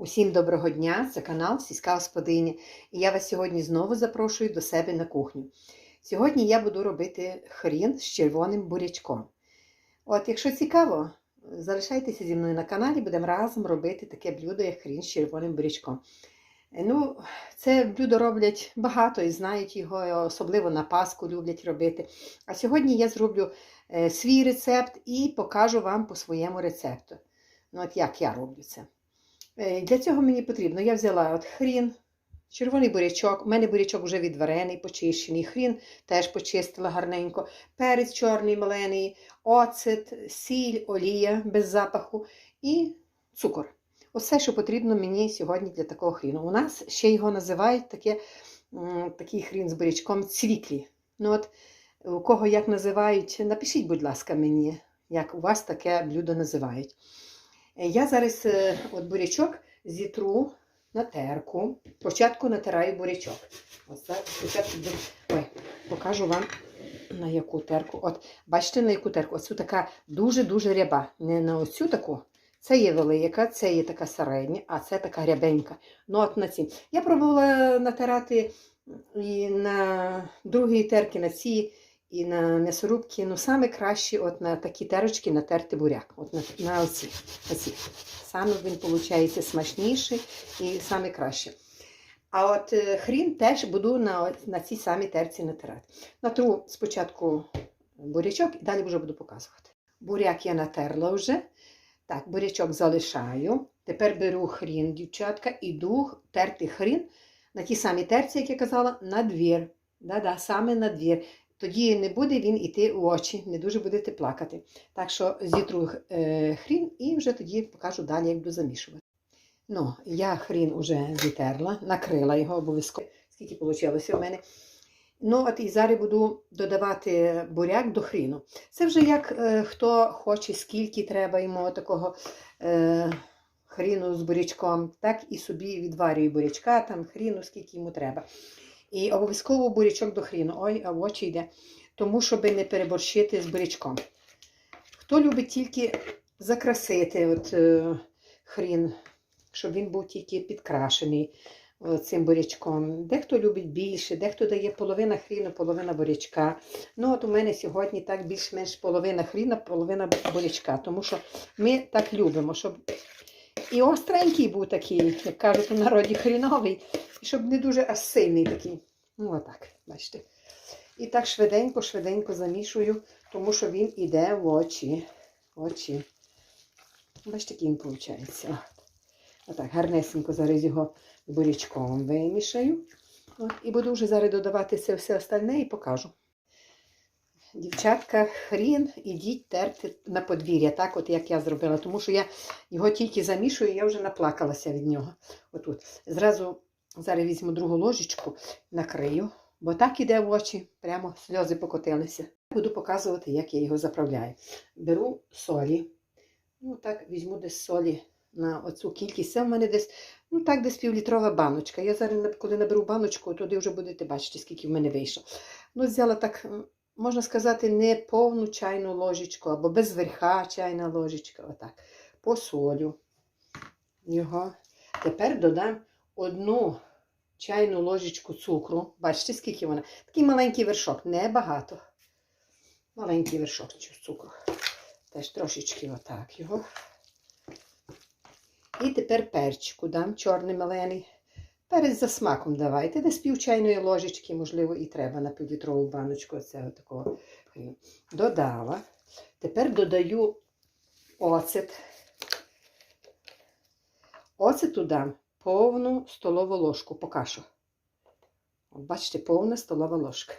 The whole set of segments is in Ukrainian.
Усім доброго дня! Це канал Сільська Господиня. І я вас сьогодні знову запрошую до себе на кухню. Сьогодні я буду робити хрін з червоним бурячком. От, якщо цікаво, залишайтеся зі мною на каналі, будемо разом робити таке блюдо, як хрін з червоним бурячком. Ну, це блюдо роблять багато і знають його, особливо на Пасху люблять робити. А сьогодні я зроблю е, свій рецепт і покажу вам по своєму рецепту. Ну, от як я роблю це. Е, Для цього мені потрібно, я взяла от хрін, червоний бурячок, у мене бурячок вже відварений, почищений, хрін теж почистила гарненько, перець чорний малений, оцет, сіль, олія без запаху і цукор. Оце, що потрібно мені сьогодні для такого хріну. У нас ще його називають таке, такий хрін з бурячком цвіклі. Ну от, у кого як називають, напишіть, будь ласка, мені, як у вас таке блюдо називають. Я зараз е, от бурячок зітру на терку. Спочатку натираю бурячок. Ой, покажу вам на яку терку. От, бачите, на яку терку? Оцю така дуже-дуже ряба. Не на оцю таку. Це є велика, це є така середня, а це така рябенька. Ну, от на ці. Я пробувала натирати і на другій терки, на ці, і на м'ясорубки. Ну, саме краще от на такі терочки натерти буряк. От на, на оці. оці. Саме він виходить смачніший і саме краще. А от е, хрін теж буду на, на цій самій терці натирати. Натру спочатку бурячок і далі вже буду показувати. Буряк я натерла вже. Так, бурячок залишаю. Тепер беру хрін, дівчатка, іду терти хрін на тій самій терці, як я казала, на двір. Да-да, саме на двір. Тоді не буде він іти в очі, не дуже будете плакати. Так що зітру е, хрін і вже тоді покажу далі, як буду замішувати. Ну, я хрін вже зітерла, накрила його обов'язково, скільки вийшло в мене. Ну, от і зараз буду додавати буряк до хріну. Це вже як е, хто хоче, скільки треба йому такого е, хріну з бурячком, так і собі відварює бурячка, там хріну, скільки йому треба. І обов'язково бурячок до хріну. Ой, а в очі йде. Тому, щоб не переборщити з бурячком. Хто любить тільки закрасити от, е, хрін, щоб він був тільки підкрашений е, цим бурячком. Дехто любить більше, дехто дає половина хріну, половина бурячка. Ну, от у мене сьогодні так більш-менш половина хріна, половина бурячка. Тому що ми так любимо, щоб і остренький був такий, як кажуть у народі, хріновий, щоб не дуже аж сильний такий. Ну, отак, бачите. І так швиденько, швиденько замішую, тому що він іде в очі. Очі. Бачите, який він виходить. Отак, гарнесенько зараз його бурячком вимішаю. От, і буду вже зараз додавати це все остальне і покажу. Дівчатка, хрін, ідіть терти на подвір'я, так от як я зробила, тому що я його тільки замішую, я вже наплакалася від нього. Отут. Зразу зараз візьму другу ложечку, накрию, бо так іде в очі, прямо сльози покотилися. Буду показувати, як я його заправляю. Беру солі. Ну так, візьму десь солі на оцю кількість. Це в мене десь, ну так, десь півлітрова баночка. Я зараз, коли наберу баночку, туди вже будете бачити, скільки в мене вийшло. Ну, взяла так, можна сказати, не повну чайну ложечку, або без верха чайна ложечка. Отак. Посолю його. Тепер додам одну чайну ложечку цукру. Бачите, скільки вона? Такий маленький вершок, небагато. Маленький вершок цукру. Теж трошечки отак його. І тепер перчику дам чорний малений. Перець за смаком давайте. Десь пів чайної ложечки, можливо, і треба на півлітрову баночку цього такого. Додала. Тепер додаю оцет. Оцету дам повну столову ложку, поки що. От бачите, повна столова ложка.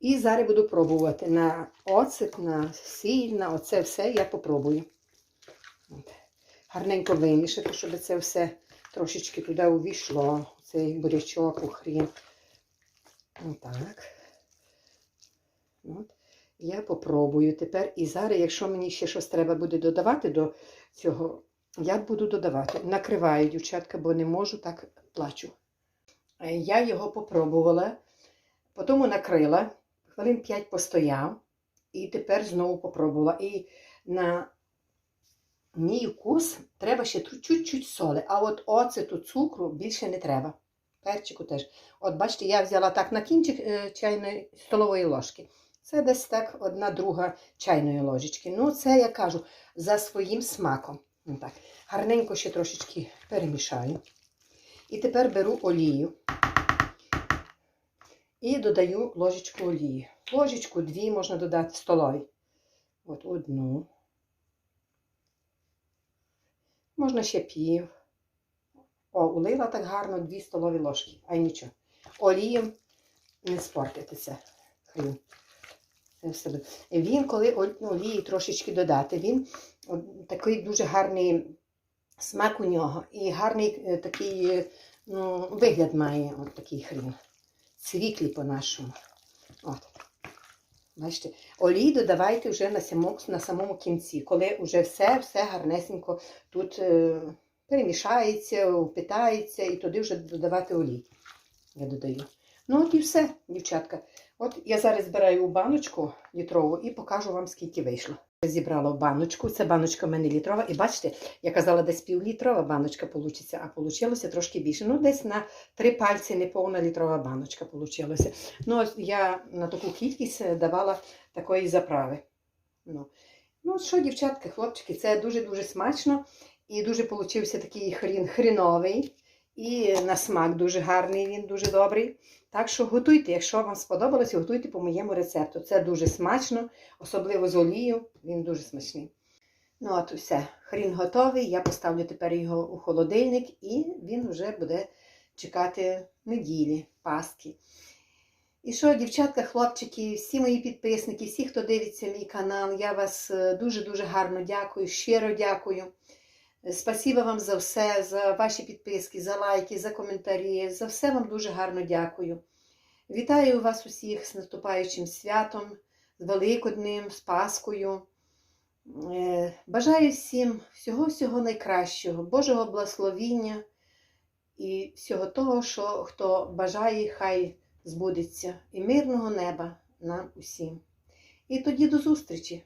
І зараз буду пробувати на оцет, на сіль, на оце все я попробую. Гарненько вимішати, щоб це все трошечки туди увійшло. Цей бурячок, у. Отак. От. Я попробую тепер. І зараз, якщо мені ще щось треба буде додавати до цього, я буду додавати. Накриваю, дівчатка, бо не можу, так плачу. Е, Я його попробувала, потім накрила, хвилин 5 постояв, і тепер знову попробувала. І на мій вкус треба ще чуть-чуть соли, а от оцету цукру більше не треба. Перчику теж. От бачите, я взяла так на кінчик е, чайної столової ложки. Це десь так одна друга чайної ложечки. Ну, це я кажу за своїм смаком. Ну, так. Гарненько ще трошечки перемішаю. І тепер беру олію і додаю ложечку олії. Ложечку дві можна додати столові. От одну. Можна ще пів. О, улила так гарно дві столові ложки. А й нічого. Олієм не спортитися. Хрін. Він, коли ол- ну, олії трошечки додати, він такий дуже гарний смак у нього. І гарний е, такий е, ну, вигляд має от такий хрін. Цвіклі по-нашому. От. Бачите, олій додавайте вже на самому, на самому кінці, коли вже все, все гарнесенько тут е, перемішається, впитається, і туди вже додавати олій. Я додаю. Ну от і все, дівчатка. От я зараз збираю у баночку літрову і покажу вам, скільки вийшло. Зібрала баночку. Це баночка в мене літрова. І бачите, я казала, десь півлітрова баночка вийде, а вийшло трошки більше. Ну, десь на три пальці неповна літрова баночка вийшла. Ну, ось я на таку кількість е, давала такої заправи. Ну, ну що, дівчатки, хлопчики, це дуже-дуже смачно. І дуже получився такий хрін хріновий. І на смак дуже гарний, він дуже добрий. Так що готуйте, якщо вам сподобалося, готуйте по моєму рецепту. Це дуже смачно, особливо з олією, він дуже смачний. Ну, от все, хрін готовий. Я поставлю тепер його у холодильник і він вже буде чекати неділі, Пасхи. І що, дівчатка, хлопчики, всі мої підписники, всі, хто дивиться мій канал, я вас е, дуже-дуже гарно дякую, щиро дякую. Спасибо вам за все, за ваші підписки, за лайки, за коментарі. За все вам дуже гарно дякую. Вітаю вас усіх з наступаючим святом, з Великоднем, з Паскою. Е, Бажаю всім всього-всього найкращого, Божого благословіння і всього того, що хто бажає, хай збудеться. І мирного неба нам усім. І тоді до зустрічі!